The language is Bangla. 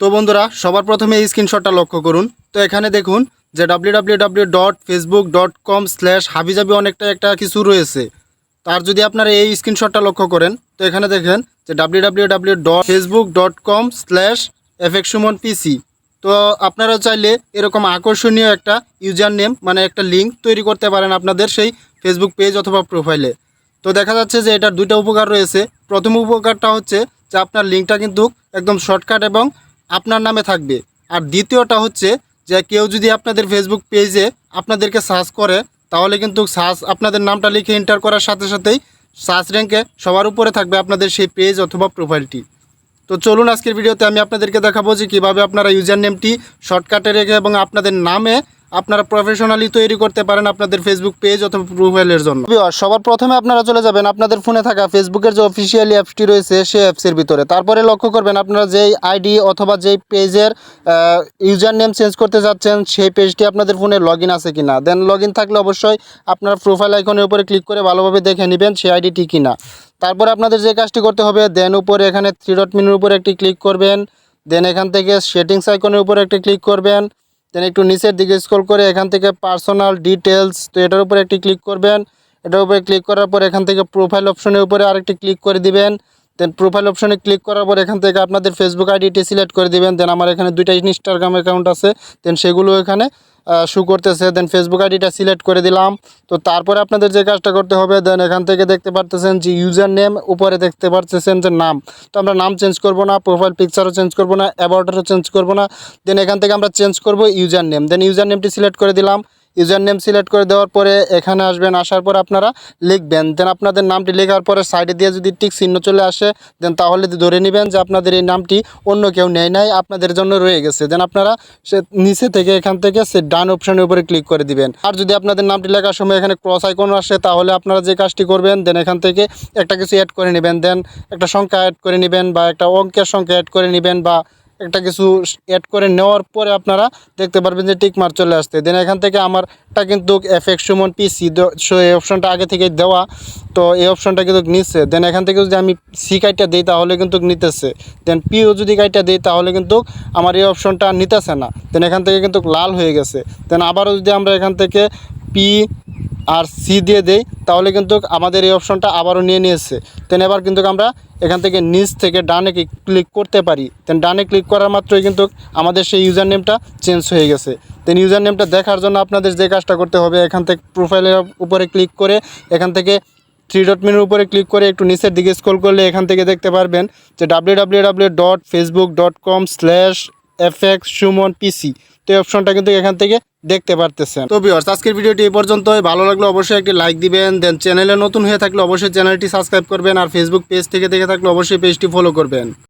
তো বন্ধুরা, সবার প্রথমে এই স্ক্রিনশটটা লক্ষ্য করুন। তো এখানে দেখুন যে W dot Facebook dot com slash অনেকটা একটা কিছু রয়েছে। তার যদি আপনারা এই স্ক্রিনশটটা লক্ষ্য করেন, তো এখানে দেখেন যে W dot Facebook dot com slash PC তো আপনারা চাইলে এরকম আকর্ষণীয় একটা ইউজার নেম মানে একটা লিঙ্ক তৈরি করতে পারেন আপনাদের সেই ফেসবুক পেজ অথবা প্রোফাইলে তো দেখা যাচ্ছে যে এটার দুইটা উপকার রয়েছে। প্রথম উপকারটা হচ্ছে যে আপনার লিঙ্কটা কিন্তু একদম শর্টকাট এবং আপনার নামে থাকবে। আর দ্বিতীয়টা হচ্ছে যে কেউ যদি আপনাদের ফেসবুক পেজে আপনাদেরকে সার্চ করে, তাহলে কিন্তু সার্চ আপনাদের নামটা লিখে এন্টার করার সাথে সাথেই সার্চ র্যাঙ্কে সবার উপরে থাকবে আপনাদের সেই পেজ অথবা প্রোফাইলটি তো চলুন আজকের ভিডিওতে আমি আপনাদেরকে দেখাবো যে কীভাবে আপনারা ইউজার নেমটি শর্টকাটে রেখে এবং আপনাদের নামে আপনারা প্রফেশনালি তৈরি করতে পারেন আপনাদের ফেসবুক পেজ অথবা প্রোফাইলের জন্য। সবার প্রথমে আপনারা চলে যাবেন আপনাদের ফোনে থাকা ফেসবুকের যে অফিসিয়ালি অ্যাপসটি রয়েছে সেই অ্যাপসের ভিতরে। তারপরে লক্ষ্য করবেন আপনারা যেই আইডি অথবা যেই পেজের ইউজার নেম চেঞ্জ করতে যাচ্ছেন, সেই পেজটি আপনাদের ফোনে লগ আছে কিনা। দেন লগ থাকলে অবশ্যই আপনার প্রোফাইল আইকনের উপরে ক্লিক করে ভালোভাবে দেখে নেবেন সেই আইডিটি কিনা। তারপরে আপনাদের যে কাজটি করতে হবে দেন উপরে এখানে থ্রি ডট মিনুর উপরে একটি ক্লিক করবেন। দেন এখান থেকে সেটিংস আইকনের উপরে একটি ক্লিক করবেন। দেন একটু নিচের দিকে স্ক্রল করে এখান থেকে পার্সোনাল ডিটেলস তো এটার উপরে একটি ক্লিক করবেন। এটার উপরে ক্লিক করার পর এখান থেকে প্রোফাইল অপশনের উপরে আরেকটি ক্লিক করে দিবেন। দেন প্রোফাইল অপশনে ক্লিক করার পর এখান থেকে আপনাদের ফেসবুক আইডিটি সিলেক্ট করে দিবেন। দেন আমার এখানে দুইটা ইনস্টাগ্রাম অ্যাকাউন্ট আছে। দেন সেগুলো এখানে শু করতেছে। দেন ফেসবুক আইডিটা সিলেক্ট করে দিলাম। তো তারপরে আপনাদের যে কাজটা করতে হবে দেন এখান থেকে দেখতে পারতেছেন যে ইউজার নেম উপরে দেখতে পারতেছেন যে নাম। তো আমরা নাম চেঞ্জ করব না প্রোফাইল পিকচারও চেঞ্জ করব না অ্যাবাউটারও চেঞ্জ করব না। দেন এখান থেকে আমরা চেঞ্জ করব ইউজার নেম দেন ইউজার নেমটি সিলেক্ট করে দিলাম। ইউজার নেম সিলেক্ট করে দেওয়ার পরে এখানে আসবেন, আসার পর আপনারা লিখবেন। দেন আপনাদের নামটি লেখার পরে সাইডে দিয়ে যদি টিক চিহ্ন চলে আসে, দেন তাহলে ধরে নেবেন যে আপনাদের এই নামটি অন্য কেউ নেয় নাই, আপনাদের জন্য রয়ে গেছে। দেন আপনারা সে নিচে থেকে, এখান থেকে সে ডান অপশনের উপরে ক্লিক করে দিবেন। আর যদি আপনাদের নামটি লেখার সময় এখানে ক্রস আইকন আসে, তাহলে আপনারা যে কাজটি করবেন, দেন এখান থেকে একটা কিছু অ্যাড করে নেবেন। দেন একটা সংখ্যা অ্যাড করে নেবেন বা একটা অঙ্কের সংখ্যা অ্যাড করে নেবেন বা একটা কিছু অ্যাড করে নেওয়ার পরে আপনারা দেখতে পারবেন যে টিক মার চলে আসতে দেন এখান থেকে আমারটা কিন্তু এফেক্ট সুমন পিসি সো এই অপশনটা আগে থেকে দেওয়া। তো এই অপশনটা কিন্তু নিচ্ছে। দেন এখান থেকে যদি আমি সি কাইটটা দিই, তাহলে কিন্তু নিতেছে। দেন পিও যদি কাইটটা দিই, তাহলে কিন্তু আমার এই অপশনটা নিতেছে না। দেন এখান থেকে কিন্তু লাল হয়ে গেছে। দেন আবারও যদি আমরা এখান থেকে পি আর সি দিয়ে দেই, তাহলে কিন্তু আমাদের এই অপশনটা আবারও নিয়ে নিয়েছে। তেন এবার কিন্তু আমরা এখান থেকে নিচ থেকে ডানে ক্লিক করতে পারি। তেন ডানে ক্লিক করার মাত্রই কিন্তু আমাদের সেই ইউজার নেমটা চেঞ্জ হয়ে গেছে। তেন ইউজার নেমটা দেখার জন্য আপনাদের যে কাজটা করতে হবে, এখান থেকে প্রোফাইলের উপরে ক্লিক করে, এখান থেকে থ্রি ডট মেনুর উপরে ক্লিক করে একটু নিচের দিকে স্ক্রল করলে এখান থেকে দেখতে পারবেন যে W W W dot Facebook dot com slash F X Suman PC তো এই অপশনটা কিন্তু এখান থেকে দেখতে পারতেছেন। তো বিয়ার্স আজকের ভিডিওটি এই পর্যন্তই। ভালো লাগলে অবশ্যই একটি লাইক দিবেন দেন চ্যানেলে নতুন হয়ে থাকলে অবশ্যই চ্যানেলটি সাবস্ক্রাইব করবেন, আর ফেসবুক পেজ থেকে দেখে থাকলে অবশ্যই পেজটি ফলো করবেন।